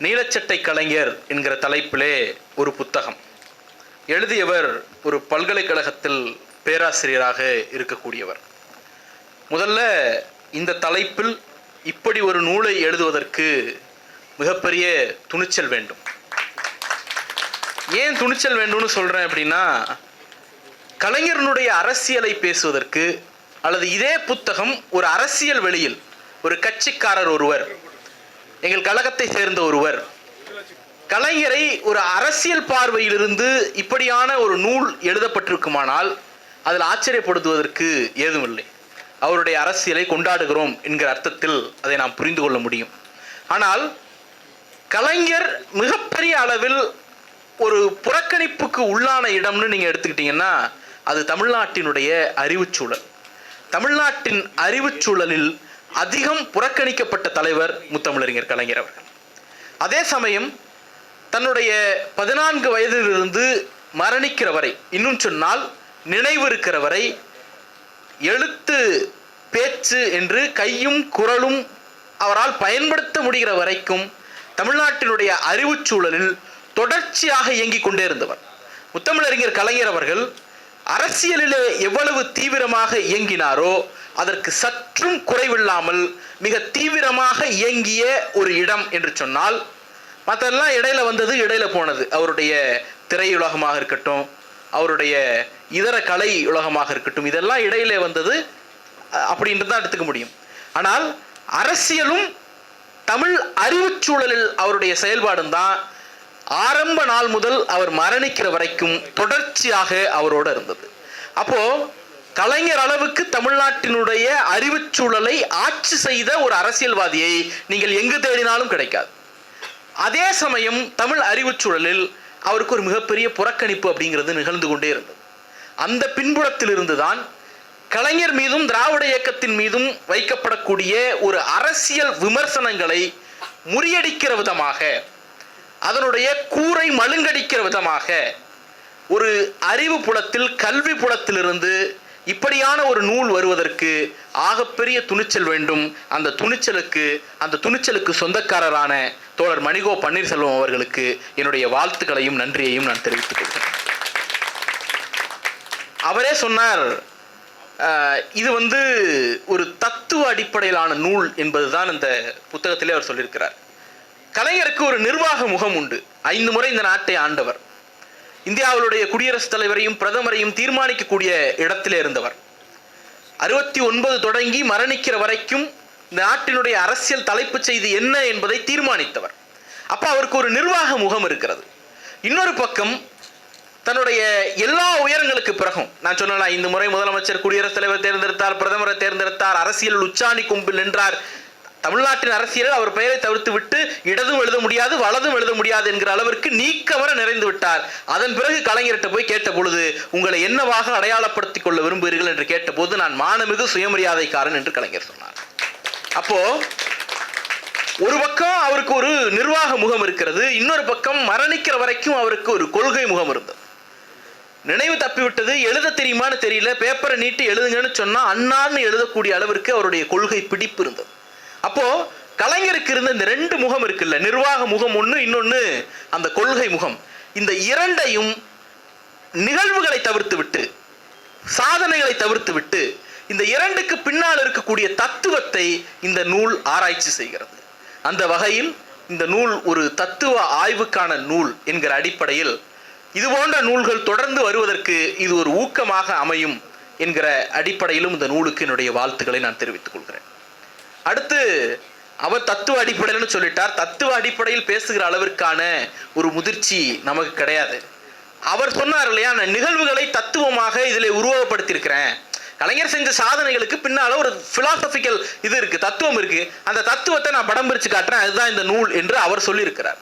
நீலச்சட்டை கலைஞர் என்கிற தலைப்பிலே ஒரு புத்தகம். எழுதியவர் ஒரு பல்கலைக்கழகத்தில் பேராசிரியராக இருக்கக்கூடியவர். முதல்ல இந்த தலைப்பில் இப்படி ஒரு நூலை எழுதுவதற்கு மிகப்பெரிய துணிச்சல் வேண்டும். ஏன் துணிச்சல் வேண்டும்னு சொல்கிறேன் அப்படின்னா கலைஞரனுடைய அரசியலை பேசுவதற்கு அல்லது இதே புத்தகம் ஒரு அரசியல் வெளியில் ஒரு கட்சிக்காரர் ஒருவர் எங்கள் கழகத்தை சேர்ந்த ஒருவர். கலைஞரை ஒரு அரசியல் பார்வையிலிருந்து இப்படியான ஒரு நூல் எழுதப்பட்டிருக்குமானால் அதில் ஆச்சரியப்படுத்துவதற்கு ஏதுமில்லை. அவருடைய அரசியலை கொண்டாடுகிறோம் என்கிற அர்த்தத்தில் அதை நாம் புரிந்து கொள்ள முடியும். ஆனால் கலைஞர் மிகப்பெரிய அளவில் ஒரு புறக்கணிப்புக்கு உள்ளான இடம்னு நீங்கள் எடுத்துக்கிட்டீங்கன்னா அது தமிழ்நாட்டினுடைய அறிவுச்சூழல் தமிழ்நாட்டின் அறிவுச்சூழலில் அதிகம் புறக்கணிக்கப்பட்ட தலைவர் முத்தமிழறிஞர் கலைஞர் அவர்கள். அதே சமயம் தன்னுடைய பதினான்கு வயதிலிருந்து மரணிக்கிற வரை இன்னும் சொன்னால் நினைவு இருக்கிற வரை எழுத்து பேச்சு என்று கையும் குரலும் அவரால் பயன்படுத்த முடிகிற வரைக்கும் தமிழ்நாட்டினுடைய அறிவுச்சூழலில் தொடர்ச்சியாக இயங்கிக் கொண்டே இருந்தவர். முத்தமிழறிஞர் கலைஞர் அவர்கள் அரசியலிலே எவ்வளவு தீவிரமாக இயங்கினாரோ அதற்கு சற்றும் குறைவில்லாமல் மிக தீவிரமாக இயங்கிய ஒரு இடம் என்று சொன்னால் மற்றெல்லாம் இடையில வந்தது இடையில போனது. அவருடைய திரையுலகமாக இருக்கட்டும் அவருடைய இதர கலை உலகமாக இருக்கட்டும் இதெல்லாம் இடையிலே வந்தது அப்படின்றது தான் எடுத்துக்க முடியும். ஆனால் அரசியலும் தமிழ் அறிவுச்சூழலில் அவருடைய செயல்பாடும் தான் ஆரம்ப நாள் முதல் அவர் மரணிக்கிற வரைக்கும் தொடர்ச்சியாக அவரோடு இருந்தது. அப்போ கலைஞர் அளவுக்கு தமிழ்நாட்டினுடைய அறிவுச்சூழலை ஆட்சி செய்த ஒரு அரசியல்வாதியை நீங்கள் எங்கு தேடினாலும் கிடைக்காது. அதே சமயம் தமிழ் அறிவுச்சூழலில் அவருக்கு ஒரு மிகப்பெரிய புறக்கணிப்பு அப்படிங்கிறது நிகழ்ந்து கொண்டே இருந்தது. அந்த பின்புலத்தில் இருந்துதான் கலைஞர் மீதும் திராவிட இயக்கத்தின் மீதும் வைக்கப்படக்கூடிய ஒரு அரசியல் விமர்சனங்களை முறியடிக்கிற விதமாக அதனுடைய கூரை மழுங்கடிக்கிற விதமாக ஒரு அறிவு புலத்தில் கல்வி புலத்திலிருந்து இப்படியான ஒரு நூல் வருவதற்கு ஆகப்பெரிய துணிச்சல் வேண்டும். அந்த துணிச்சலுக்கு அந்த துணிச்சலுக்கு சொந்தக்காரரான தோழர் மணிகோ பன்னீர்செல்வம் அவர்களுக்கு என்னுடைய வாழ்த்துக்களையும் நன்றியையும் நான் தெரிவித்துக் கொள்கிறேன். அவரே சொன்னார் இது வந்து ஒரு தத்துவ அடிப்படையிலான நூல் என்பதுதான் இந்த புத்தகத்திலே அவர் சொல்லியிருக்கிறார். கலைஞருக்கு ஒரு நிர்வாக முகம் உண்டு. ஐந்து முறை இந்த நாட்டை ஆண்டவர். இந்தியாவுடைய குடியரசுத் தலைவரையும் பிரதமரையும் தீர்மானிக்கக்கூடிய இடத்திலே இருந்தவர். அறுபத்தி ஒன்பது தொடங்கி மரணிக்கிற வரைக்கும் இந்த நாட்டினுடைய அரசியல் தலைப்புச் செய்தி என்ன என்பதை தீர்மானித்தவர். அப்போ அவருக்கு ஒரு நிர்வாக முகம் இருக்கிறது. இன்னொரு பக்கம் தன்னுடைய எல்லா உயரங்களுக்கு பிறகும் நான் சொன்னேன் ஐந்து முறை முதலமைச்சர் குடியரசுத் தலைவர் தேர்ந்தெடுத்தார் பிரதமரை தேர்ந்தெடுத்தார் அரசியல் உச்சாணி கும்பில் நின்றார் தமிழ்நாட்டின் அரசியலில் அவர் பெயரை தவிர்த்து விட்டு இடதும் எழுத முடியாது வலதும் எழுத முடியாது என்கிற அளவிற்கு நீக்கவர நிறைந்து விட்டார். அதன் பிறகு கலைஞர்கிட்ட போய் கேட்ட பொழுது உங்களை என்னவாக அடையாளப்படுத்திக் கொள்ள விரும்புகிறீர்கள்? என்று கேட்டபோது நான் மானமிகு சுயமரியாதைக்காரன் என்று கலைஞர் சொன்னார். அப்போ ஒரு பக்கம் அவருக்கு ஒரு நிர்வாக முகம் இருக்கிறது இன்னொரு பக்கம் மரணிக்கிற வரைக்கும் அவருக்கு ஒரு கொள்கை முகம் இருந்தது. நினைவு தப்பிவிட்டது எழுத தெரியுமான்னு தெரியல பேப்பரை நீட்டி எழுதுங்கன்னு சொன்னா அண்ணான்னு எழுதக்கூடிய அளவிற்கு அவருடைய கொள்கை பிடிப்பு இருந்தது. அப்போ கலைஞருக்கு இருந்த இந்த ரெண்டு முகம் இருக்குல்ல நிர்வாக முகம் ஒன்று இன்னொன்று அந்த கொள்கை முகம். இந்த இரண்டையும் நிகழ்வுகளை தவிர்த்து விட்டு சாதனைகளை தவிர்த்து விட்டு இந்த இரண்டுக்கு பின்னால் இருக்கக்கூடிய தத்துவத்தை இந்த நூல் ஆராய்ச்சி செய்கிறது. அந்த வகையில் இந்த நூல் ஒரு தத்துவ ஆய்வுக்கான நூல் என்கிற அடிப்படையில் இது போன்ற நூல்கள் தொடர்ந்து வருவதற்கு இது ஒரு ஊக்கமாக அமையும் என்கிற அடிப்படையிலும் இந்த நூலுக்கு என்னுடைய வாழ்த்துக்களை நான் தெரிவித்துக் கொள்கிறேன். அடுத்து அவர் தத்துவ அடிப்படையில்னு சொல்லிட்டார். தத்துவ அடிப்படையில் பேசுகிற அளவிற்கான ஒரு முதிர்ச்சி நமக்கு கிடையாது. அவர் சொன்னார் இல்லையா நான் நிகழ்வுகளை தத்துவமாக இதில் உருவகப்படுத்தியிருக்கிறேன். கலைஞர் செஞ்ச சாதனைகளுக்கு பின்னால ஒரு பிலாசபிக்கல் இது இருக்கு தத்துவம் இருக்கு. அந்த தத்துவத்தை நான் படம் பிரித்து காட்டுறேன் அதுதான் இந்த நூல் என்று அவர் சொல்லியிருக்கிறார்.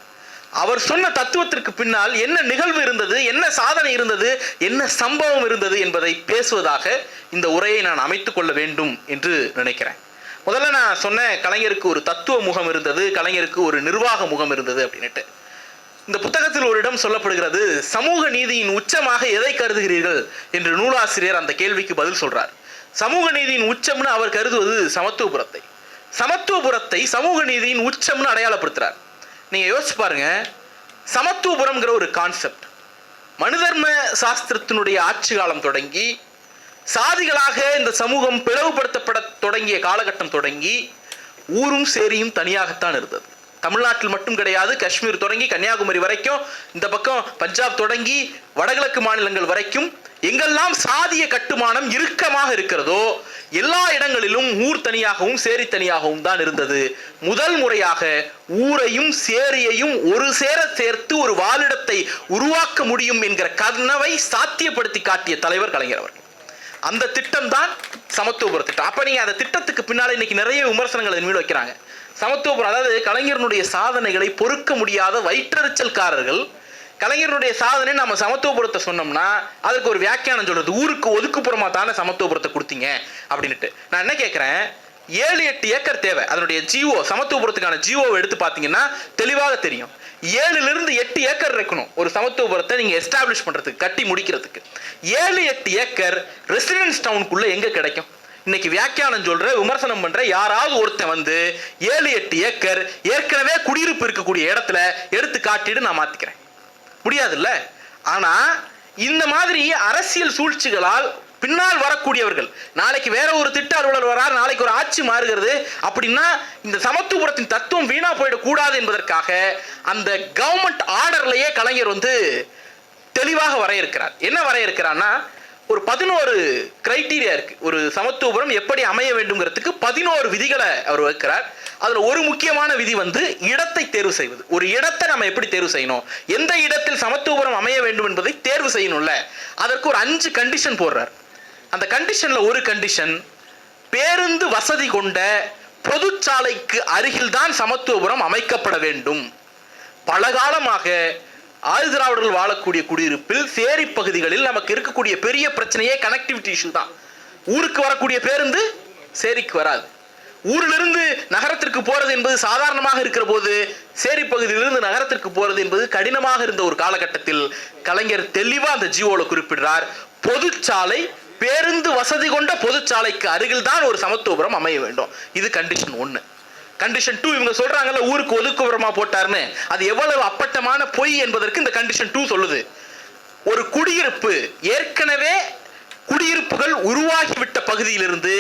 அவர் சொன்ன தத்துவத்திற்கு பின்னால் என்ன நிகழ்வு இருந்தது என்ன சாதனை இருந்தது என்ன சம்பவம் இருந்தது என்பதை பேசுவதாக இந்த உரையை நான் அமைத்துக்கொள்ள வேண்டும் என்று நினைக்கிறேன். முதல்ல நான் சொன்னேன் கலைஞருக்கு ஒரு தத்துவ முகம் இருந்தது கலைஞருக்கு ஒரு நிர்வாக முகம் இருந்தது அப்படின்னுட்டு. இந்த புத்தகத்தில் ஒரு இடம் சொல்லப்படுகிறது சமூக நீதியின் உச்சமாக எதை கருதுகிறீர்கள்? என்று நூலாசிரியர் அந்த கேள்விக்கு பதில் சொல்றார். சமூக நீதியின் உச்சம்னு அவர் கருதுவது சமத்துவபுரத்தை. சமத்துவபுரத்தை சமூக நீதியின் உச்சம்னு அடையாளப்படுத்துறார். நீங்க யோசிச்சு பாருங்க சமத்துவபுரம்ங்கிற ஒரு கான்செப்ட் மனுதர்ம சாஸ்திரத்தினுடைய ஆட்சி காலம் தொடங்கி சாதிகளாக இந்த சமூகம் பிளவுபடுத்தப்பட தொடங்கிய காலகட்டம் தொடங்கி ஊரும் சேரியும் தனியாகத்தான் இருந்தது. தமிழ்நாட்டில் மட்டும் கிடையாது காஷ்மீர் தொடங்கி கன்னியாகுமரி வரைக்கும் இந்த பக்கம் பஞ்சாப் தொடங்கி வடகிழக்கு மாநிலங்கள் வரைக்கும் எங்கெல்லாம் சாதிய கட்டுமானம் இறுக்கமாக இருக்கிறதோ எல்லா இடங்களிலும் ஊர் தனியாகவும் சேரி தனியாகவும் தான் இருந்தது. முதல் முறையாக ஊரையும் சேரியையும் ஒரு சேர சேர்த்து ஒரு வாழிடத்தை உருவாக்க முடியும் என்கிற கனவை சாத்தியப்படுத்தி காட்டிய தலைவர் கலைஞர் அவர்கள். அந்த திட்டம் தான் சமத்துவபுர திட்டம். அப்போ நீங்கள் அந்த திட்டத்துக்கு பின்னால் இன்னைக்கு நிறைய விமர்சனங்கள் அதன் மீது வைக்கிறாங்க. சமத்துவபுரம் அதாவது கலைஞரனுடைய சாதனைகளை பொறுக்க முடியாத வயிற்றறிச்சல்காரர்கள் கலைஞருடைய சாதனை நம்ம சமத்துவபுரத்தை சொன்னோம்னா அதுக்கு ஒரு வியாக்கியானம் சொல்றது ஊருக்கு ஒதுக்குப்புறமா தானே சமத்துவபுரத்தை கொடுத்தீங்க அப்படின்ட்டு நான் என்ன கேட்குறேன் ஏழு எட்டு ஏக்கர் தேவை. அதனுடைய ஜியோ சமத்துவபுரத்துக்கான ஜியோவை எடுத்து பார்த்தீங்கன்னா தெளிவாக தெரியும். ஏழுல இருந்து எட்டு ஏக்கர் இருக்கணும். ஒரு சமத்துவபுரத்தை நீங்க எஸ்டாப்ளிஷ் பண்றதுக்கு கட்டி முடிக்கிறதுக்கு. ஏழு எட்டு ஏக்கர் ரெசிடென்ஸ் டவுனுக்குள்ள எங்க கிடைக்கும்? இன்னைக்கு வியாக்கியானம் சொல்ற விமர்சனம் பண்ற யாராவது ஒருத்தன் வந்து ஏழு எட்டு ஏக்கர் ஏற்கனவே குடியிருப்பு இருக்கக்கூடிய இடத்துல எடுத்து காட்டிட்டு நான் மாத்திக்கிறேன். முடியாதுல்ல? ஆனா இந்த மாதிரி அரசியல் சூழ்ச்சிகளால் பின்னால் வரக்கூடியவர்கள். நாளைக்கு வேற ஒரு திட்ட அலுவலர் வரார் நாளைக்கு ஒரு ஆட்சி மாறுகிறது. அப்படின்னா இந்த சமத்துவபுரத்தின் தத்துவம் வீணா போயிடக்கூடாது என்பதற்காக அந்த கவர்மெண்ட் ஆர்டர்லயே கலைஞர் வந்து தெளிவாக வரையறுக்கிறார். என்ன வரையறுக்கிறார்னா ஒரு பதினோரு கிரைட்டீரியா இருக்கு. ஒரு சமத்துவபுரம் எப்படி அமைய வேண்டுங்கிறதுக்கு பதினோரு விதிகளை அவர் வைக்கிறார் அதுல ஒரு முக்கியமான விதி வந்து இடத்தை தேர்வு செய்வது. ஒரு இடத்தை நம்ம எப்படி தேர்வு செய்யணும்? எந்த இடத்தில் சமத்துவபுரம் அமைய வேண்டும் என்பதை தேர்வு செய்யணும்ல? அதற்கு ஒரு அஞ்சு கண்டிஷன் போடுறார். அந்த கண்டிஷனில் ஒரு கண்டிஷன் பேருந்து வசதி கொண்ட பொதுச்சாலைக்கு அருகில்தான் சமத்துவபுரம் அமைக்கப்பட வேண்டும். பல காலமாக ஆதிதிராவிடர்கள் வாழக்கூடிய குடியிருப்பில் சேரி பகுதிகளில் நமக்கு இருக்கக்கூடிய பெரிய பிரச்சனையே கனெக்டிவிட்டி இஷ்யூ தான். ஊருக்கு வரக்கூடிய பேருந்து சேரிக்கு வராது. ஊரிலிருந்து நகரத்திற்கு போறது என்பது சாதாரணமாக இருக்கிற போது சேரி பகுதியிலிருந்து நகரத்திற்கு போறது என்பது கடினமாக இருந்த ஒரு காலகட்டத்தில் கலைஞர் தெளிவாக அந்த ஜியோல குறிப்பிடுறார். பொதுச்சாலை பேருந்து வசதி கொண்ட பொதுச்சாலைக்கு அருகில் தான் ஒரு சமத்துவபுரம் அமைய வேண்டும். இது கண்டிஷன் ஒன்று கண்டிஷன் டூ இவங்க சொல்றாங்கல்ல ஊருக்கு ஒதுக்குப்புறமா போட்டாருன்னு அது எவ்வளவு அப்பட்டமான பொய் என்பதற்கு இந்த கண்டிஷன் டூ சொல்லுது. ஒரு குடியிருப்பு ஏற்கனவே குடியிருப்புகள் உருவாகிவிட்ட பகுதியிலிருந்து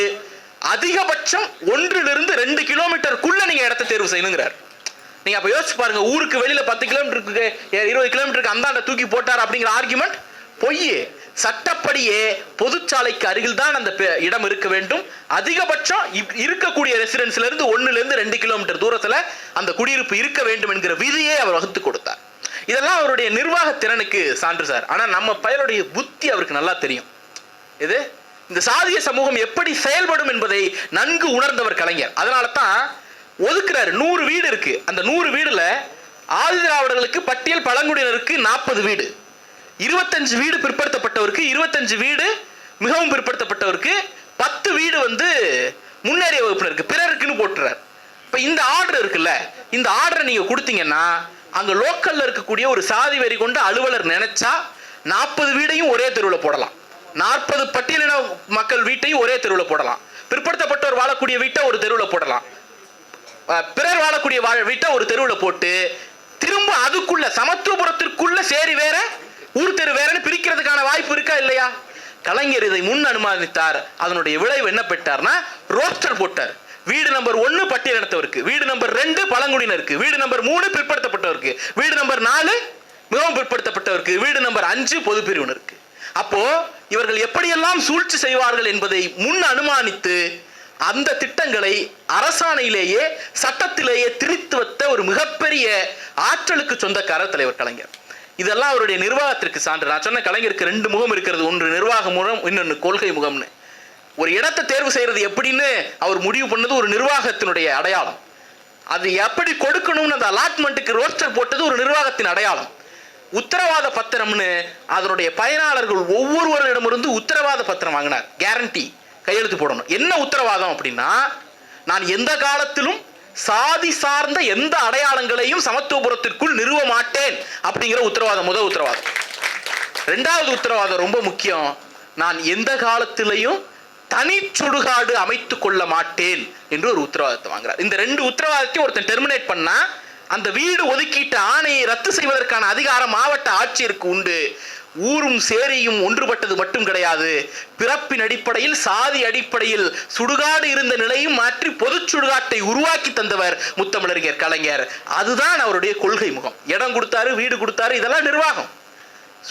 அதிகபட்சம் ஒன்றிலிருந்து ரெண்டு கிலோமீட்டருக்குள்ள நீங்க இடத்தை தேர்வு செய்யணுங்கிறார். நீங்க அப்ப யோசிச்சு பாருங்க ஊருக்கு வெளியில பத்து கிலோமீட்டருக்கு இருபது கிலோமீட்டருக்கு அந்தாண்ட தூக்கி போட்டார் அப்படிங்கிற ஆர்குமெண்ட் பொய் சட்டப்படியே பொதுச்சாலைக்கு அருகில் தான் அந்த பெ- இடம் இருக்க வேண்டும். அதிகபட்சம் இப்- இருக்கக்கூடிய ரெசிடென்ஸ்ல இருந்து ஒன்னுல இருந்து ரெண்டு கிலோமீட்டர் தூரத்துல அந்த குடியிருப்பு இருக்க வேண்டும் என்கிற விதியை அவர் வகுத்து கொடுத்தார். இதெல்லாம் அவருடைய நிர்வாக திறனுக்கு சான்று சார். ஆனா நம்ம பயலுடைய புத்தி அவருக்கு நல்லா தெரியும். இது? இந்த சாதிய சமூகம் எப்படி செயல்படும் என்பதை நன்கு உணர்ந்தவர் கலைஞர். அதனால தான் ஒதுக்குறாரு. நூறு வீடு இருக்கு. அந்த நூறு வீடுல ஆதிதிராவிடர்களுக்கு பட்டியல் பழங்குடியினருக்கு நாற்பது வீடு. இருபத்தஞ்சு வீடு பிற்படுத்தப்பட்டவருக்கு இருபத்தஞ்சு வீடு மிகவும் பிற்படுத்தப்பட்டவருக்கு பத்து வீடு வந்து முன்னேறிய வகுப்பினருக்கு பிறருக்குன்னு போட்டுறார். இப்போ இந்த ஆர்டர் இருக்குல்ல இந்த ஆர்டரை நீங்கள் கொடுத்தீங்கன்னா அங்கே லோக்கல்ல இருக்கக்கூடிய ஒரு சாதி வரி கொண்ட அலுவலர் நினைச்சா நாற்பது வீடையும் ஒரே தெருவில் போடலாம். நாற்பது பட்டியலின மக்கள் வீட்டையும் ஒரே தெருவில் போடலாம். பிற்படுத்தப்பட்டோர் வாழக்கூடிய வீட்டை ஒரு தெருவில் போடலாம். பிறர் வாழக்கூடிய வாழ வீட்டை ஒரு தெருவில் போட்டு திரும்ப அதுக்குள்ள சமத்துவபுரத்திற்குள்ள சேரி வேற ஊர் தெரு வேறன்னு பிரிக்கிறதுக்கான வாய்ப்பு இருக்கா இல்லையா? கலைஞர் இதை முன் அனுமானித்தார். அதனுடைய விளைவு என்ன பெற்றார்னா ரோஸ்டர் போட்டார். வீடு நம்பர் ஒன்னு பட்டியலினத்தவருக்கு வீடு நம்பர் ரெண்டு பழங்குடியினருக்கு வீடு நம்பர் மூணு பிற்படுத்தப்பட்டவருக்கு வீடு நம்பர் நாலு மிகவும் பிற்படுத்தப்பட்டவருக்கு வீடு நம்பர் அஞ்சு பொது பிரிவினருக்கு. அப்போ இவர்கள் எப்படியெல்லாம் சூழ்ச்சி செய்வார்கள் என்பதை முன் அனுமானித்து அந்த திட்டங்களை அரசாணையிலேயே சட்டத்திலேயே திரித்து வைத்த ஒரு மிகப்பெரிய ஆற்றலுக்கு சொந்தக்காரர் தலைவர் கலைஞர். இதெல்லாம் அவருடைய நிர்வாகத்திற்கு சான்று. நான் சொன்ன கலைஞருக்கு ரெண்டு முகம் இருக்கிறது. ஒன்று நிர்வாக முகம் இன்னொன்று கொள்கை முகம்னு. ஒரு இடத்தை தேர்வு செய்கிறது எப்படின்னு அவர் முடிவு பண்ணது ஒரு நிர்வாகத்தினுடைய அடையாளம். அது எப்படி கொடுக்கணும்னு அந்த அலாட்மெண்ட்டுக்கு ரோஸ்டர் போட்டது ஒரு நிர்வாகத்தின் அடையாளம். உத்தரவாத பத்திரம்னு அதனுடைய பயனாளர்கள் ஒவ்வொருவரிடமிருந்து உத்தரவாத பத்திரம் வாங்கினார். கேரண்டி கையெழுத்து போடணும். என்ன உத்தரவாதம் அப்படின்னா நான் எந்த காலத்திலும் சாதி சார்ந்த எந்த அடையாளங்களையும் சமத்துவபுரத்திற்குள் நிறுவ மாட்டேன் அப்படிங்கிற உத்தரவாதம் முதல் உத்தரவாதம். ரெண்டாவது உத்தரவாதம் ரொம்ப முக்கியம். நான் எந்த காலத்திலையும் தனி சுடுகாடு அமைத்து கொள்ள மாட்டேன் என்று ஒரு உத்தரவாதத்தை வாங்குறார். இந்த ரெண்டு உத்தரவாதத்தையும் ஒருத்தன் டெர்மினேட் பண்ணா அந்த வீடு ஒதுக்கீட்டு ஆணையை ரத்து செய்வதற்கான அதிகாரம் மாவட்ட ஆட்சியருக்கு உண்டு. ஊரும் சேரியும் ஒன்றுபட்டது மட்டும் கிடையாது. பிறப்பின் அடிப்படையில் சாதி அடிப்படையில் சுடுகாடு இருந்த நிலையும் மாற்றி பொது சுடுகாட்டை உருவாக்கி தந்தவர் முத்தமிழறிஞர் கலைஞர். அதுதான் அவருடைய கொள்கை முகம். இடம் கொடுத்தாரு வீடு கொடுத்தாரு இதெல்லாம் நிர்வாகம்.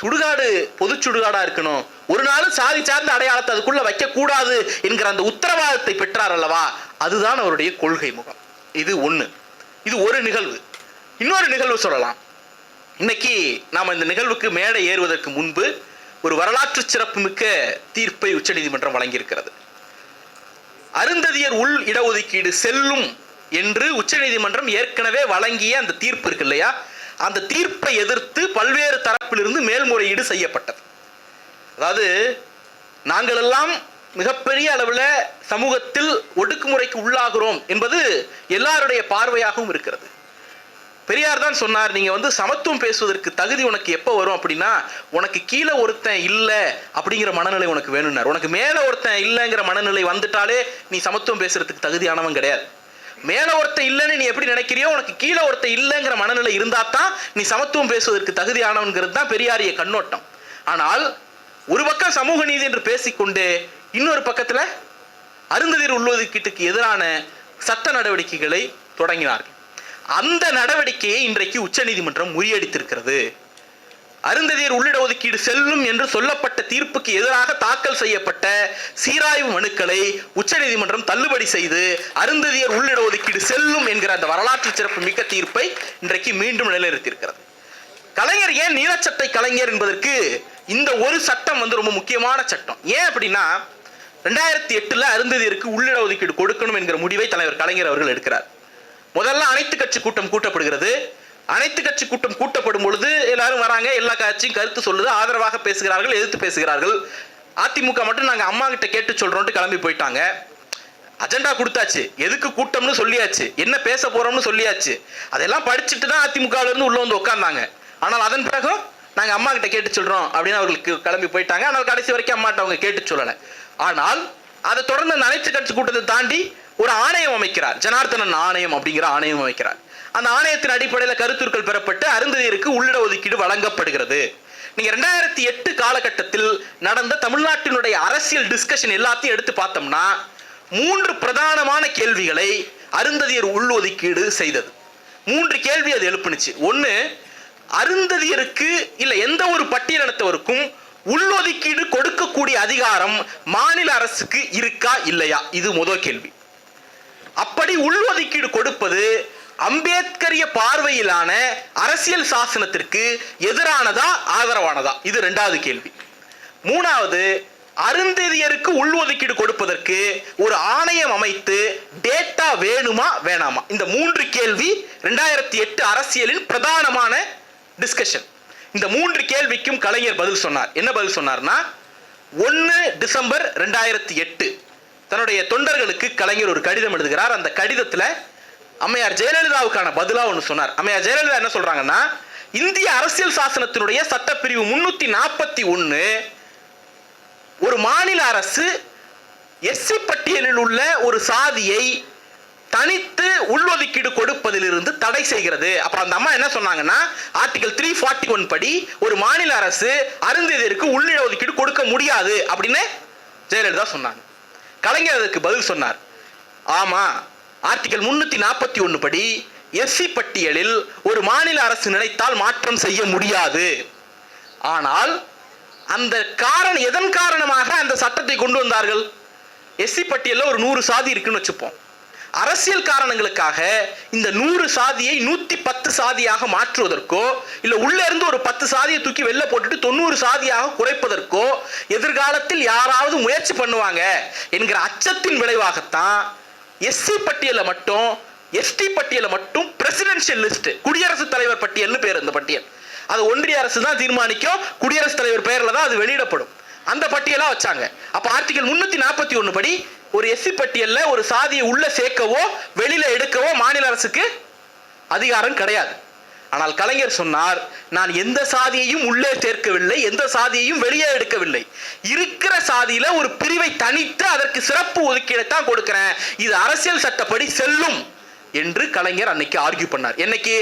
சுடுகாடு பொது சுடுகாடா இருக்கணும். ஒரு நாளும் சாதி சார்ந்த அடையாளத்தை அதுக்குள்ள வைக்க கூடாது என்கிற அந்த உத்தரவாதத்தை பெற்றார் அல்லவா? அதுதான் அவருடைய கொள்கை முகம். இது ஒண்ணு. இது ஒரு நிகழ்வு. இன்னொரு நிகழ்வு சொல்லலாம். இன்னைக்கு நாம் இந்த நிகழ்வுக்கு மேடை ஏறுவதற்கு முன்பு ஒரு வரலாற்று சிறப்புமிக்க தீர்ப்பை உச்சநீதிமன்றம் வழங்கியிருக்கிறது. அருந்ததியர் உள் இடஒதுக்கீடு செல்லும் என்று உச்சநீதிமன்றம் ஏற்கனவே வழங்கிய அந்த தீர்ப்பு இருக்கு இல்லையா? அந்த தீர்ப்பை எதிர்த்து பல்வேறு தரப்பிலிருந்து மேல்முறையீடு செய்யப்பட்டது. அதாவது நாங்கள் எல்லாம் மிகப்பெரிய அளவில் சமூகத்தில் ஒடுக்குமுறைக்கு உள்ளாகிறோம் என்பது எல்லாருடைய பார்வையாகவும் இருக்கிறது. பெரியார் தான் சொன்னார் நீங்க வந்து சமத்துவம் பேசுவதற்கு தகுதி உனக்கு எப்போ வரும் அப்படின்னா உனக்கு கீழே ஒருத்தன் இல்லை அப்படிங்கிற மனநிலை உனக்கு வேணும்னார். உனக்கு மேலே ஒருத்தன் இல்லைங்கிற மனநிலை வந்துட்டாலே நீ சமத்துவம் பேசுறதுக்கு தகுதியானவன் கிடையாது. மேலே ஒருத்தன் இல்லைன்னு நீ எப்படி நினைக்கிறியோ உனக்கு கீழே ஒருத்தன் இல்லைங்கிற மனநிலை இருந்தா தான் நீ சமத்துவம் பேசுவதற்கு தகுதியானவன்கிறது தான் பெரியாரிய கண்ணோட்டம். ஆனால் ஒரு பக்கம் சமூக நீதி என்று பேசிக்கொண்டு இன்னொரு பக்கத்துல அருந்ததிர் உள்ஒதுக்கீட்டுக்கு எதிரான சட்ட நடவடிக்கைகளை தொடங்கினார்கள். அந்த நடவடிக்கையை இன்றைக்கு உச்சநீதிமன்றம் முறியடித்திருக்கிறது. அருந்ததியர் உள்ளிட ஒதுக்கீடு செல்லும் என்று சொல்லப்பட்ட தீர்ப்புக்கு எதிராக தாக்கல் செய்யப்பட்ட சீராய்வு மனுக்களை உச்சநீதிமன்றம் தள்ளுபடி செய்து அருந்ததியர் உள்ளிட ஒதுக்கீடு செல்லும் என்கிற அந்த வரலாற்று சிறப்பு மிக்க தீர்ப்பை இன்றைக்கு மீண்டும் நிலைநிறுத்தியிருக்கிறது. கலைஞர் ஏன் நீலச்சட்டை கலைஞர் என்பதற்கு இந்த ஒரு சட்டம் வந்து ரொம்ப முக்கியமான சட்டம். ஏன் அப்படின்னா ரெண்டாயிரத்தி எட்டுல அருந்ததியருக்கு உள்ளிட ஒதுக்கீடு கொடுக்கணும் என்கிற முடிவை தலைவர் கலைஞர் அவர்கள் எடுக்கிறார். முதல்ல அனைத்து கட்சி கூட்டம் கூட்டப்படுகிறது. அனைத்து கட்சி கூட்டம் கூட்டப்படும் பொழுது எல்லாரும் வராங்க எல்லா கட்சியும் கருத்து சொல்லுது ஆதரவாக பேசுகிறார்கள் எதிர்த்து பேசுகிறார்கள். அதிமுக மட்டும் நாங்கள் அம்மா கிட்ட கேட்டு சொல்றோம்ட்டு கிளம்பி போயிட்டாங்க. அஜெண்டா கொடுத்தாச்சு. எதுக்கு கூட்டம்னு சொல்லியாச்சு. என்ன பேச போறோம்னு சொல்லியாச்சு. அதெல்லாம் படிச்சுட்டு தான் அதிமுகல இருந்து உள்ள வந்து உட்கார்ந்தாங்க ஆனால் அதன் பிறகும் நாங்கள் அம்மா கிட்ட கேட்டு சொல்றோம் அப்படின்னு அவர்களுக்கு கிளம்பி போயிட்டாங்க. ஆனால் கடைசி வரைக்கும் அம்மாட்ட அவங்க கேட்டு சொல்லலை. ஆனால் அதை தொடர்ந்து அந்த அனைத்து கட்சி கூட்டத்தை தாண்டி ஒரு ஆணையம் அமைக்கிறார். ஜனார்தனன் ஆணையம் அப்படிங்கிற ஆணையம் அமைக்கிறார். அந்த ஆணையத்தின் அடிப்படையில் கருத்துருக்கள் பெறப்பட்டு அருந்ததியருக்கு உள்ளிட ஒதுக்கீடு வழங்கப்படுகிறது. நீங்க ரெண்டாயிரத்தி எட்டு காலகட்டத்தில் நடந்த தமிழ்நாட்டினுடைய அரசியல் டிஸ்கஷன் எல்லாத்தையும் எடுத்து பார்த்தோம்னா மூன்று பிரதானமான கேள்விகளை அருந்ததியர் உள்ஒதுக்கீடு செய்தது. மூன்று கேள்வி அது எழுப்புனுச்சு. ஒன்று அருந்ததியருக்கு இல்லை எந்த ஒரு பட்டியலினத்தவருக்கும் உள்ஒதுக்கீடு கொடுக்கக்கூடிய அதிகாரம் மாநில அரசுக்கு இருக்கா இல்லையா? இது முதல் கேள்வி. அப்படி உள்ஒதுக்கீடு கொடுப்பது அம்பேத்கரிய பார்வையிலான அரசியல் சாசனத்திற்கு எதிரானதா ஆதரவானதா? இது ரெண்டாவது கேள்வி. மூணாவது அருந்ததியருக்கு உள்ஒதுக்கீடு கொடுப்பதற்கு ஒரு ஆணையம் அமைத்து டேட்டா வேணுமா வேணாமா? இந்த மூன்று கேள்வி ரெண்டாயிரத்தி எட்டு அரசியலின் பிரதானமான டிஸ்கஷன் இந்த மூன்று கேள்விக்கும் கலைஞர் பதில் சொன்னார். என்ன பதில் சொன்னார்னா ஒன்று டிசம்பர் ரெண்டாயிரத்தி எட்டு. தன்னுடைய தொண்டர்களுக்கு கலைஞர் ஒரு கடிதம் எழுதுகிறார். அந்த கடிதத்தில் அம்மையார் ஜெயலலிதாவுக்கான பதிலாக ஒன்று சொன்னார். அம்மையார் ஜெயலலிதா என்ன சொல்கிறாங்கன்னா இந்திய அரசியல் சாசனத்தினுடைய சட்டப்பிரிவு முன்னூத்தி நாற்பத்தி ஒன்று ஒரு மாநில அரசு எஸ்சி பட்டியலில் உள்ள ஒரு சாதியை தனித்து உள்ஒதுக்கீடு கொடுப்பதிலிருந்து தடை செய்கிறது. அப்புறம் அந்த அம்மா என்ன சொன்னாங்கன்னா ஆர்டிகல் த்ரீ ஃபார்ட்டி ஒன் படி ஒரு மாநில அரசு அருந்ததியருக்கு உள்ளிட ஒதுக்கீடு கொடுக்க முடியாது அப்படின்னு ஜெயலலிதா சொன்னாங்க. கலைஞர் அதற்கு பதில் சொன்னார். ஆமாம் ஆர்டிகல் முன்னூற்றி நாற்பத்தி ஒன்று படி எஸ்சி பட்டியலில் ஒரு மாநில அரசு நினைத்தால் மாற்றம் செய்ய முடியாது. ஆனால் அந்த காரணம் எதன் காரணமாக அந்த சட்டத்தை கொண்டு வந்தார்கள்? எஸ்சி பட்டியலில் ஒரு நூறு சாதி இருக்குன்னு வச்சுப்போம். அரசியல் காரணங்களுக்காக இந்த நூறு சாதியை நூத்தி பத்து சாதியாக மாற்றுவதற்கோ இல்லை உள்ள இருந்து ஒரு பத்து சாதியை தூக்கி வெளில போட்டுட்டு தொண்ணூறு சாதியாக குறைப்பதற்கோ எதிர்காலத்தில் யாராவது முயற்சி பண்ணுவாங்க என்கிற அச்சத்தின் விளைவாகத்தான் எஸ்சி பட்டியலை மட்டும் எஸ்டி பட்டியலை மட்டும் பிரசிடென்ஷியல் லிஸ்ட் குடியரசுத் தலைவர் பட்டியல்னு பேர் இந்த பட்டியல். அது ஒன்றிய அரசு தான் தீர்மானிக்கும் குடியரசுத் தலைவர் பெயரில் தான் அது வெளியிடப்படும். அந்த பட்டியலாக வச்சாங்க. அப்போ ஆர்டிகல் முன்னூற்றி நாற்பத்தி ஒன்று படி ஒரு எஸ்சி பட்டியலில் ஒரு சாதியை உள்ள சேர்க்கவோ வெளியில் எடுக்கவோ மாநில அரசுக்கு அதிகாரம் கிடையாது. ஆனால் கலைஞர் சொன்னார் நான் எந்த சாதியையும் உள்ளே சேர்க்கவில்லை எந்த சாதியையும் வெளியே எடுக்கவில்லை. இருக்கிற சாதியில ஒரு பிரிவை தனித்து அதற்கு சிறப்பு ஒதுக்கீடை தான் கொடுக்கிறேன். இது அரசியல் சட்டப்படி செல்லும் என்று கலைஞர் அன்னைக்கு ஆர்கியூ பண்ணார். என்னைக்கு?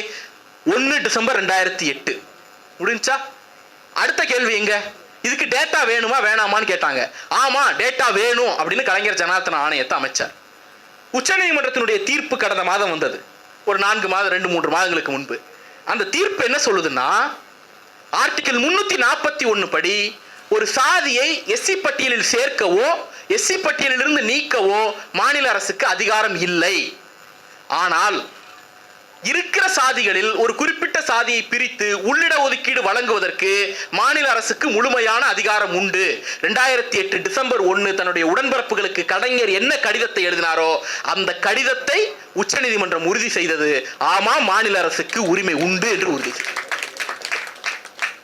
ஒன்று டிசம்பர் ரெண்டாயிரத்தி எட்டு. முடிஞ்சா? அடுத்த கேள்வி எங்க? இதுக்கு டேட்டா வேணுமா வேணாமான்னு கேட்டாங்க. ஆமா டேட்டா வேணும் அப்படின்னு கலைஞர் ஜனார்த்தன ஆணையத்தை அமைச்சார். உச்சநீதிமன்றத்தினுடைய தீர்ப்பு கடந்த மாதம் வந்தது. ஒரு நான்கு மாதம் ரெண்டு மூன்று மாதங்களுக்கு முன்பு. அந்த தீர்ப்பு என்ன சொல்லுதுன்னா ஆர்டிகிள் முன்னூத்தி நாற்பத்தி ஒன்று படி ஒரு சாதியை எஸ்சி பட்டியலில் சேர்க்கவோ எஸ்சி பட்டியலிலிருந்து நீக்கவோ மாநில அரசுக்கு அதிகாரம் இல்லை. ஆனால் இருக்கிற சாதிகளில் ஒரு குறிப்பிட்ட சாதியை பிரித்து உள்ளிட ஒதுக்கீடு வழங்குவதற்கு மாநில அரசுக்கு முழுமையான அதிகாரம் உண்டு. ரெண்டாயிரத்தி எட்டு டிசம்பர் ஒன்று தன்னுடைய உடன்பரப்புகளுக்கு கலைஞர் என்ன கடிதத்தை எழுதினாரோ அந்த கடிதத்தை உச்சநீதிமன்றம் உறுதி செய்தது. ஆமா மாநில அரசுக்கு உரிமை உண்டு என்று உறுதி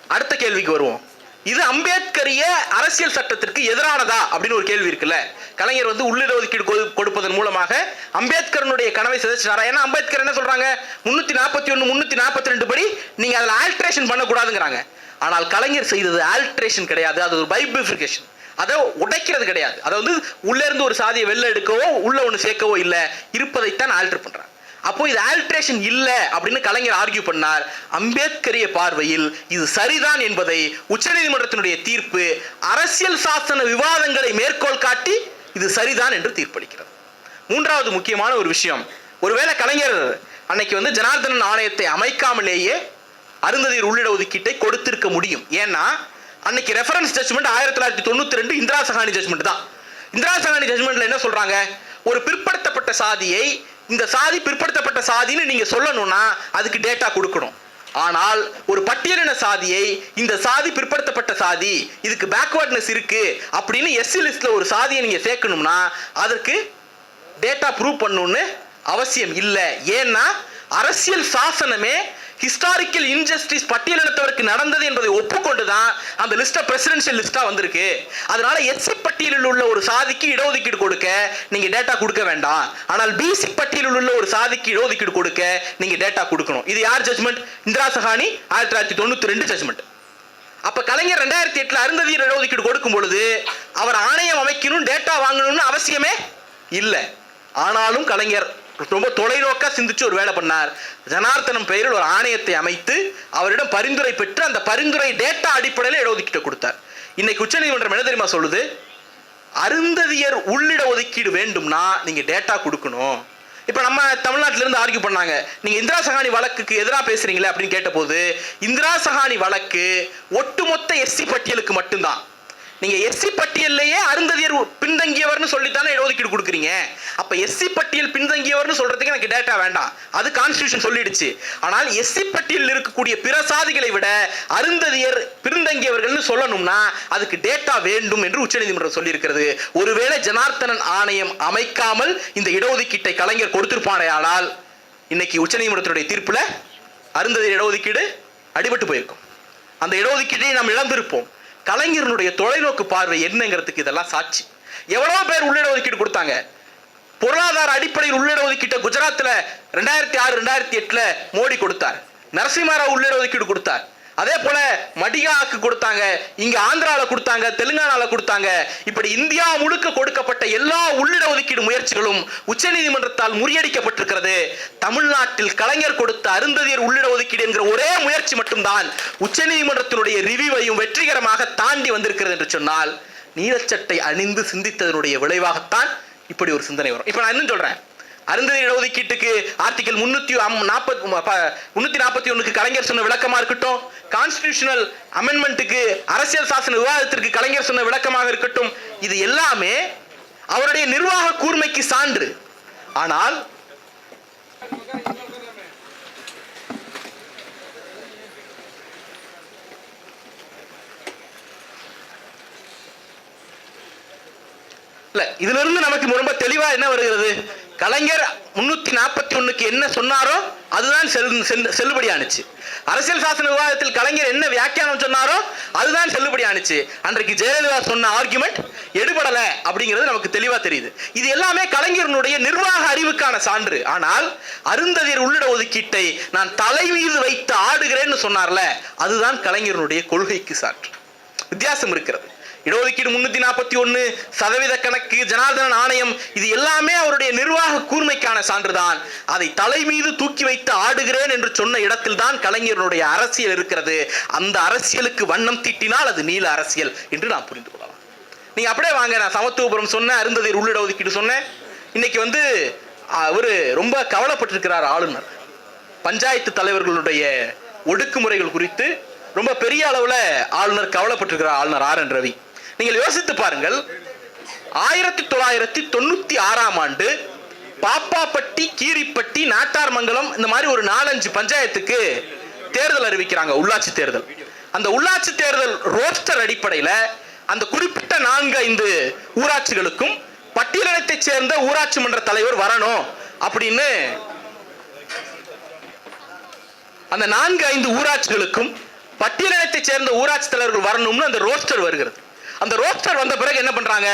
அடுத்த கேள்விக்கு வருவோம். இது அம்பேத்கரிய அரசியல் சட்டத்திற்கு எதிரானதா அப்படின்னு ஒரு கேள்வி இருக்குல்ல? கலைஞர் வந்து உள்ளிட ஒதுக்கீடு கொடுப்பதன் மூலமாக அம்பேத்கரனுடைய கனவை சிதைச்சிட்டாரா? ஏன்னா அம்பேத்கர் என்ன சொல்றாங்க? முன்னூத்தி நாற்பத்தி ஒன்று முன்னூத்தி நாற்பத்தி ரெண்டு படி நீங்க அதில் ஆல்ட்ரேஷன் பண்ணக்கூடாதுங்கிறாங்க. ஆனால் கலைஞர் செய்தது ஆல்ட்ரேஷன் கிடையாது. அது ஒரு பைபிஃபிகேஷன் அதை உடைக்கிறது கிடையாது. அதை வந்து உள்ளே இருந்து ஒரு சாதியை வெளில எடுக்கவோ உள்ள ஒன்று சேர்க்கவோ இல்லை. இருப்பதைத்தான் ஆல்டர் பண்றாங்க. அப்போ இது ஆல்ட்ரேஷன் இல்லை அப்படின்னு கலைஞர் ஆர்கியூ பண்ணார். அம்பேத்கரிய பார்வையில் இது சரிதான் என்பதை உச்சநீதிமன்றத்தினுடைய தீர்ப்பு அரசியல் சாசன விவாதங்களை மேற்கோள் காட்டி இது சரிதான் என்று தீர்ப்பளிக்கிறது. மூன்றாவது முக்கியமான ஒரு விஷயம் ஒருவேளை கலைஞர் அன்னைக்கு வந்து ஜனார்தனன் ஆணையத்தை அமைக்காமலேயே அருந்ததியர் உள்ளிட ஒதுக்கீட்டை கொடுத்திருக்க முடியும். ஏன்னா அன்னைக்கு ரெஃபரன்ஸ் ஜட்மெண்ட் ஆயிரத்தி தொள்ளாயிரத்தி தொண்ணூத்தி ரெண்டு இந்திரா சகானி ஜட்ஜ்மெண்ட் தான். இந்திரா சகானி ஜட்மெண்ட்ல என்ன சொல்றாங்க? ஒரு பிற்படுத்தப்பட்ட சாதியை இந்த சாதி பிற்படுத்தப்பட்ட சாதின்னு நீங்க சொல்லணும்னா அதுக்கு டேட்டா கொடுக்கணும். ஆனால் ஒரு பட்டியலின சாதியை இந்த சாதி பிற்படுத்தப்பட்ட சாதி இதுக்கு பேக்வர்ட்னஸ் இருக்கு அப்படின்னு எஸ்சி லிஸ்ட்ல ஒரு சாதியை நீங்க சேர்க்கணும்னா அதற்கு டேட்டா ப்ரூவ் பண்ணணும்னு அவசியம் இல்லை. ஏன்னா அரசியல் சாசனமே ஹிஸ்டாரிக்கல் இன்ஜஸ்டிஸ் பட்டியலினத்தவருக்கு நடந்தது என்பதை ஒப்புக்கொண்டு தான் அந்த லிஸ்ட்டை பிரசிடென்ஷியல் லிஸ்ட்டாக வந்திருக்கு. அதனால எஸ்சி பட்டியலில் உள்ள ஒரு சாதிக்கு இடஒதுக்கீடு கொடுக்க நீங்கள் டேட்டா கொடுக்க வேண்டாம். ஆனால் பிசி பட்டியலில் உள்ள ஒரு சாதிக்கு இடஒதுக்கீடு கொடுக்க நீங்கள் டேட்டா கொடுக்கணும். இது யார் ஜட்மெண்ட் இந்திரா சஹானி ஆயிரத்தி தொள்ளாயிரத்தி தொண்ணூற்றி ரெண்டு ஜட்மெண்ட் அப்ப கலைஞர் ரெண்டாயிரத்தி எட்டுல அருந்ததியர் இடஒதுக்கீடு கொடுக்கும் பொழுது அவர் ஆணையம் அமைக்கணும் டேட்டா வாங்கணும்னு அவசியமே இல்லை. ஆனாலும் கலைஞர் ரொம்ப தொலைநோக்கா சிந்திச்சு ஒரு வேலை பண்ணார். ஜனார்த்தனம் பெயரில் ஒரு ஆணையத்தை அமைத்து அவரிடம் பரிந்துரை பெற்று அந்த பரிந்துரை டேட்டா அடிப்படையில் இடஒதுக்கீட்டை கொடுத்தார். இன்னைக்கு உச்சநீதிமன்றம் என்ன தெரியுமா சொல்லுது? அருந்ததியர் உள்ளிட ஒதுக்கீடு வேண்டும்னா நீங்கள் டேட்டா கொடுக்கணும். இப்போ நம்ம தமிழ்நாட்டிலேருந்து ஆர்கியூ பண்ணாங்க. நீங்கள் இந்திரா சகானி வழக்குக்கு எதிராக பேசுகிறீங்களே அப்படின்னு கேட்டபோது இந்திரா சகானி வழக்கு ஒட்டுமொத்த எஸ்சி பட்டியலுக்கு மட்டும்தான். நீங்க எஸ்சி பட்டியல்லையே அருந்ததியர் பின்தங்கியவர்னு சொல்லித்தானே இடஒதுக்கீடு கொடுக்குறீங்க. அப்ப எஸ்சி பட்டியல் பின்தங்கியவர்னு சொல்றதுக்கு எனக்கு டேட்டா வேண்டாம். அது கான்ஸ்டியூஷன் சொல்லிடுச்சு. ஆனால் எஸ்சி பட்டியலில் இருக்கக்கூடிய பிற சாதிகளை விட அருந்ததியர் பின்தங்கியவர்கள்னு சொல்லணும்னா அதுக்கு டேட்டா வேண்டும் என்று உச்சநீதிமன்றம் சொல்லியிருக்கிறது. ஒருவேளை ஜனார்த்தனன் ஆணையம் அமைக்காமல் இந்த இடஒதுக்கீட்டை கலைஞர் கொடுத்திருப்பானேயானால் இன்னைக்கு உச்சநீதிமன்றத்தினுடைய தீர்ப்புல அருந்ததியர் இடஒதுக்கீடு அடிபட்டு போயிருக்கும். அந்த இடஒதுக்கீட்டை நாம் இழந்திருப்போம். கலைஞரனுடைய தொலைநோக்கு பார்வை என்னங்கிறதுக்கு இதெல்லாம் சாட்சி. எவ்வளோ பேர் உள்ளிட ஒதுக்கீடு கொடுத்தாங்க. பொருளாதார அடிப்படையில் உள்ளிட ஒதுக்கீட்டை குஜராத்தில் ரெண்டாயிரத்தி ஆறு ரெண்டாயிரத்தி எட்டுல மோடி கொடுத்தார். நரசிம்மராவ் உள்ளிட ஒதுக்கீடு கொடுத்தார். அதே போல மடிகாக்கு கொடுத்தாங்க இங்க ஆந்திரால கொடுத்தாங்க தெலுங்கானால கொடுத்தாங்க. இப்படி இந்தியா முழுக்க கொடுக்கப்பட்ட எல்லா உள்ளிட ஒதுக்கீடு முயற்சிகளும் உச்சநீதிமன்றத்தால் முறியடிக்கப்பட்டிருக்கிறது. தமிழ்நாட்டில் கலைஞர் கொடுத்த அருந்ததியர் உள்ளிட ஒதுக்கீடு என்கிற ஒரே முயற்சி மட்டும்தான் உச்சநீதிமன்றத்தினுடைய ரிவியூவையும் வெற்றிகரமாக தாண்டி வந்திருக்கிறது என்று சொன்னால் நீலச்சட்டை அணிந்து சிந்தித்ததனுடைய விளைவாகத்தான் இப்படி ஒரு சிந்தனை வரும். இப்போ நான் இன்னும் சொல்றேன். அருந்ததி இடஒதுக்கீட்டுக்கு ஆர்டிகல் முன்னூத்தி நாற்பத்தி முன்னூத்தி நாற்பத்தி ஒண்ணுக்கு கலைஞர் சொன்ன விளக்கமா இருக்கட்டும். கான்ஸ்டிடியூஷனல் அமெண்ட்மெண்ட்டுக்கு அரசியல் சாசன விவாதத்திற்கு கலைஞர் சொன்ன விளக்கமாக இருக்கட்டும். இது எல்லாமே அவருடைய நிர்வாக கூர்மைக்கு சான்று. ஆனால் இல்ல இதுல இருந்து நமக்கு ரொம்ப தெளிவா என்ன வருகிறது? கலைஞர் முன்னூத்தி நாற்பத்தி ஒண்ணுக்கு என்ன சொன்னாரோ அதுதான் செல்- செல்- செல்லுபடியானுச்சு அரசியல் சாசன விவாதத்தில் கலைஞர் என்ன வியாக்கியானம் சொன்னாரோ அதுதான் செல்லுபடியானுச்சு அன்றைக்கு ஜெயலலிதா சொன்ன ஆர்குமெண்ட் எடுபடலை அப்படிங்கிறது நமக்கு தெளிவாக தெரியுது. இது எல்லாமே கலைஞரனுடைய நிர்வாக அறிவுக்கான சான்று. ஆனால் அருந்ததியர் உள்ளிட ஒதுக்கீட்டை நான் தலை மீது வைத்து ஆடுகிறேன்னு சொன்னார்ல அதுதான் கலைஞரனுடைய கொள்கைக்கு சான்று. வித்தியாசம் இருக்கிறது. இடஒதுக்கீடு முன்னூத்தி நாற்பத்தி ஒன்று சதவீத கணக்கு ஜனார்தன ஆணையம் இது எல்லாமே அவருடைய நிர்வாக கூர்மைக்கான சான்றுதான். அதை தலை மீது தூக்கி வைத்து ஆடுகிறேன் என்று சொன்ன இடத்தில் தான் கலைஞருடைய அரசியல் இருக்கிறது. அந்த அரசியலுக்கு வண்ணம் தீட்டினால் அது நீல அரசியல் என்று நாம் புரிந்து கொள்ளலாம். நீங்க அப்படியே வாங்க நான் சமத்துவபுரம் சொன்னேன் அருந்ததிர் உள்ளிட ஒதுக்கீடு சொன்னேன். இன்னைக்கு வந்து அவர் ரொம்ப கவலைப்பட்டிருக்கிறார் ஆளுநர். பஞ்சாயத்து தலைவர்களுடைய ஒடுக்குமுறைகள் குறித்து ரொம்ப பெரிய அளவில் ஆளுநர் கவலைப்பட்டிருக்கிறார் ஆளுநர் ஆர் என் ரவி. நீங்கள் யோசித்து பாருங்கள். ஆயிரத்தி தொள்ளாயிரத்தி தொண்ணூத்தி ஆறாம் ஆண்டு பாப்பாப்பட்டி கீரிப்பட்டி நாட்டார்மங்கலம் இந்த மாதிரி ஒரு நாலஞ்சு பஞ்சாயத்துக்கு தேர்தல் அறிவிக்கிறாங்க உள்ளாட்சி தேர்தல். அந்த உள்ளாட்சி தேர்தல் ரோஸ்டர் அடிப்படையில் அந்த குறிப்பிட்ட நான்கு ஐந்து ஊராட்சிகளுக்கும் பட்டியலினத்தைச் சேர்ந்த ஊராட்சி மன்ற தலைவர் வரணும் அப்படின்னு அந்த நான்கு ஐந்து ஊராட்சிகளுக்கும் பட்டியலினத்தைச் சேர்ந்த ஊராட்சி தலைவர்கள் வரணும்னு அந்த ரோஸ்டர் வருகிறது. அந்த ரோஸ்டர் வந்த பிறகு என்ன பண்றாங்க?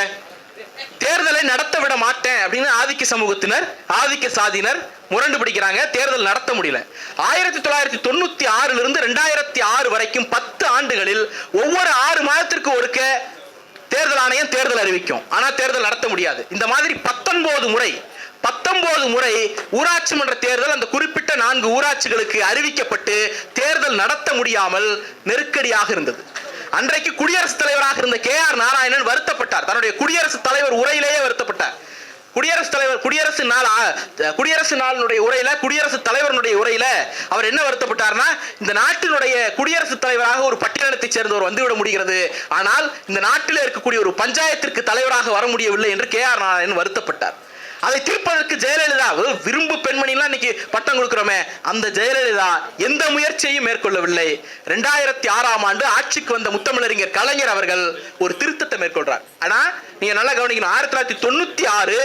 தேர்தலை நடத்த விட மாட்டேன் அப்படின்னு ஆதிக்க சமூகத்தினர் ஆதிக்க சாதியினர் முரண்டு பிடிக்கிறாங்க. தேர்தல் நடத்த முடியல. ஆயிரத்தி தொள்ளாயிரத்தி தொண்ணூத்தி ஆறுல இருந்து ரெண்டாயிரத்தி ஆறு வரைக்கும் பத்து ஆண்டுகளில் ஒவ்வொரு ஆறு மாதத்திற்கு ஒருக்க தேர்தல் ஆணையம் தேர்தல் அறிவிக்கும். ஆனா தேர்தல் நடத்த முடியாது. இந்த மாதிரி பத்தொன்பது முறை பத்தொன்பது முறை ஊராட்சி மன்ற தேர்தல் அந்த குறிப்பிட்ட நான்கு ஊராட்சிகளுக்கு அறிவிக்கப்பட்டு தேர்தல் நடத்த முடியாமல் நெருக்கடியாக இருந்தது. அன்றைக்கு குடியரசுத் தலைவராக இருந்த கே ஆர் நாராயணன் வருத்தப்பட்டார். தன்னுடைய குடியரசுத் தலைவர் உரையிலேயே வருத்தப்பட்டார். குடியரசுத் தலைவர் குடியரசு நாள் குடியரசு நாளினுடைய உரையில குடியரசுத் தலைவருடைய உரையில அவர் என்ன வருத்தப்பட்டார்னா இந்த நாட்டினுடைய குடியரசுத் தலைவராக ஒரு பட்டியலத்தைச் சேர்ந்தவர் வந்துவிட முடிகிறது. ஆனால் இந்த நாட்டில் இருக்கக்கூடிய ஒரு பஞ்சாயத்திற்கு தலைவராக வர முடியவில்லை என்று கே ஆர் நாராயணன் வருத்தப்பட்டார். அதை தீர்ப்பதற்கு ஜெயலலிதா விரும்பு பெண்மணிலாம் இன்னைக்கு பட்டம் கொடுக்கிறோமே அந்த ஜெயலலிதா எந்த முயற்சியையும் மேற்கொள்ளவில்லை. ரெண்டாயிரத்தி ஆறாம் ஆண்டு ஆட்சிக்கு வந்த முத்தமிழறிஞர் கலைஞர் அவர்கள் ஒரு திருத்தத்தை மேற்கொள்றார். ஆனா நீங்க நல்லா கவனிக்கணும் ஆயிரத்தி தொள்ளாயிரத்தி தொண்ணூத்தி ஆறு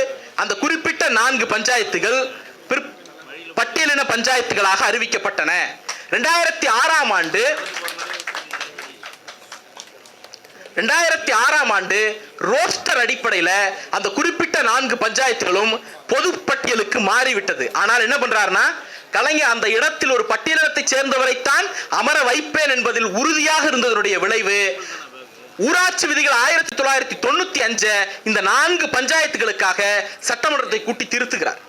அந்த குறிப்பிட்ட நான்கு பஞ்சாயத்துகள் பட்டியலின பஞ்சாயத்துகளாக அறிவிக்கப்பட்டன. ரெண்டாயிரத்தி ஆறாம் ஆண்டு ரெண்டாயிரத்தி ஆறாம் ஆண்டு ரோஸ்டர் அடிப்படையில் அந்த குறிப்பிட்ட நான்கு பஞ்சாயத்துகளும் பொதுப்பட்டியலுக்கு மாறிவிட்டது. ஆனால் என்ன பண்றாருன்னா கலைஞர் அந்த இடத்தில் ஒரு பட்டியலத்தைச் சேர்ந்தவரைத்தான் அமர வைப்பேன் என்பதில் உறுதியாக இருந்ததனுடைய விளைவு ஊராட்சி விதிகள் ஆயிரத்தி தொள்ளாயிரத்தி தொண்ணூத்தி அஞ்சு இந்த நான்கு பஞ்சாயத்துகளுக்காக சட்டமன்றத்தை கூட்டி திருத்துகிறார்.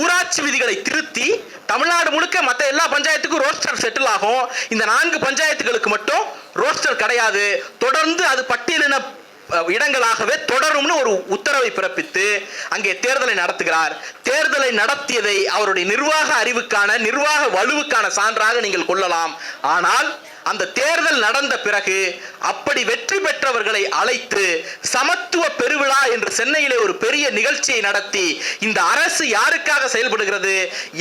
ஊராட்சி விதிகளை திருத்தி தமிழ்நாடு முழுக்க மற்ற எல்லா பஞ்சாயத்துக்கும் ரோஸ்டர் செட்டில் ஆகும். இந்த நான்கு பஞ்சாயத்துகளுக்கு மட்டும் ரோஸ்டர் கிடையாது. தொடர்ந்து அது பட்டியலின அஹ், இடங்களாகவே தொடரும்னு ஒரு உத்தரவை பிறப்பித்து அங்கே தேர்தலை நடத்துகிறார். தேர்தலை நடத்தியதை அவருடைய நிர்வாக அறிவுக்கான நிர்வாக வலுவுக்கான சான்றாக நீங்கள் கொள்ளலாம். ஆனால் அந்த தேர்தல் நடந்த பிறகு அப்படி வெற்றி பெற்றவர்களை அழைத்து சமத்துவ பெருவிழா என்று சென்னையிலே ஒரு பெரிய நிகழ்ச்சியை நடத்தி இந்த அரசு யாருக்காக செயல்படுகிறது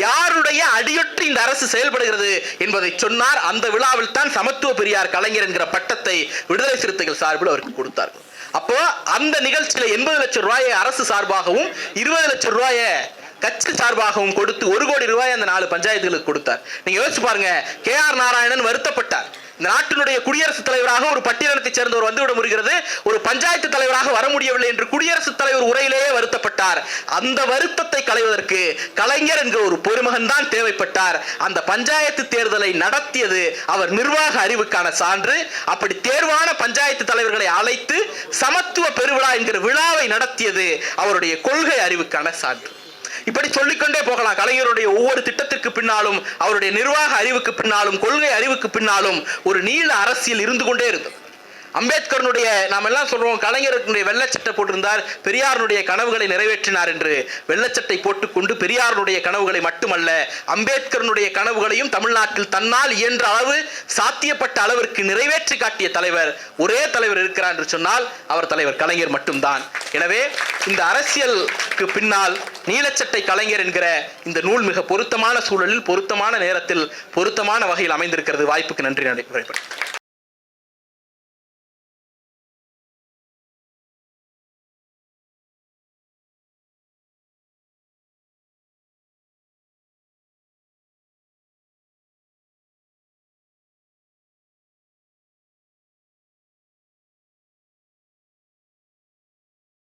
யாருடைய அடியொற்றி இந்த அரசு செயல்படுகிறது என்பதை சொன்னார். அந்த விழாவில் தான் சமத்துவ பெரியார் கலைஞர் என்கிற பட்டத்தை விடுதலை சிறுத்தைகள் சார்பில் அவருக்கு கொடுத்தார்கள். அப்போ அந்த நிகழ்ச்சியில எண்பது லட்சம் ரூபாயை அரசு சார்பாகவும் இருபது லட்சம் ரூபாயை கட்சி சார்பாகவும் கொடுத்து ஒரு கோடி ரூபாய் அந்த நாலு பஞ்சாயத்துகளுக்கு கொடுத்தார். நீங்க யோசிச்சு பாருங்க கே ஆர் நாராயணன் வருத்தப்பட்டார். இந்த நாட்டினுடைய குடியரசுத் தலைவராக ஒரு பட்டியலத்தைச் சேர்ந்தவர் வந்துவிட முடிகிறது. ஒரு பஞ்சாயத்து தலைவராக வர முடியவில்லை என்று குடியரசுத் தலைவர் உரையிலேயே வருத்தப்பட்டார். அந்த வருத்தத்தை களைவதற்கு கலைஞர் என்கிற ஒரு பொறுமகன் தான் தேவைப்பட்டார். அந்த பஞ்சாயத்து தேர்தலை நடத்தியது அவர் நிர்வாக அறிவுக்கான சான்று. அப்படி தேர்வான பஞ்சாயத்து தலைவர்களை அழைத்து சமத்துவ பெருவிழா என்கிற விழாவை நடத்தியது அவருடைய கொள்கை அறிவுக்கான சான்று. இப்படி சொல்லிக்கொண்டே போகலாம். கலைஞருடைய ஒவ்வொரு திட்டத்திற்கு பின்னாலும் அவருடைய நிர்வாக அறிவுக்கு பின்னாலும் கொள்கை அறிவுக்கு பின்னாலும் ஒரு நீள அரசியல் இருந்து கொண்டே இருந்தது. அம்பேத்கரனுடைய நாம் எல்லாம் சொல்றோம் கலைஞருடைய வெள்ளச்சட்டை போட்டிருந்தார் பெரியாருடைய கனவுகளை நிறைவேற்றினார் என்று வெள்ளச்சட்டை போட்டுக்கொண்டு பெரியாருடைய கனவுகளை மட்டுமல்ல அம்பேத்கரனுடைய கனவுகளையும் தமிழ்நாட்டில் தன்னால் இயன்ற அளவு சாத்தியப்பட்ட அளவிற்கு நிறைவேற்றி காட்டிய தலைவர் ஒரே தலைவர் இருக்கிறார் என்று சொன்னால் அவர் தலைவர் கலைஞர் மட்டும்தான். எனவே இந்த அரசியலுக்கு பின்னால் நீலச்சட்டை கலைஞர் என்கிற இந்த நூல் மிக பொருத்தமான சூழலில் பொருத்தமான நேரத்தில் பொருத்தமான வகையில் அமைந்திருக்கிறது. வாய்ப்புக்கு நன்றி நன்றி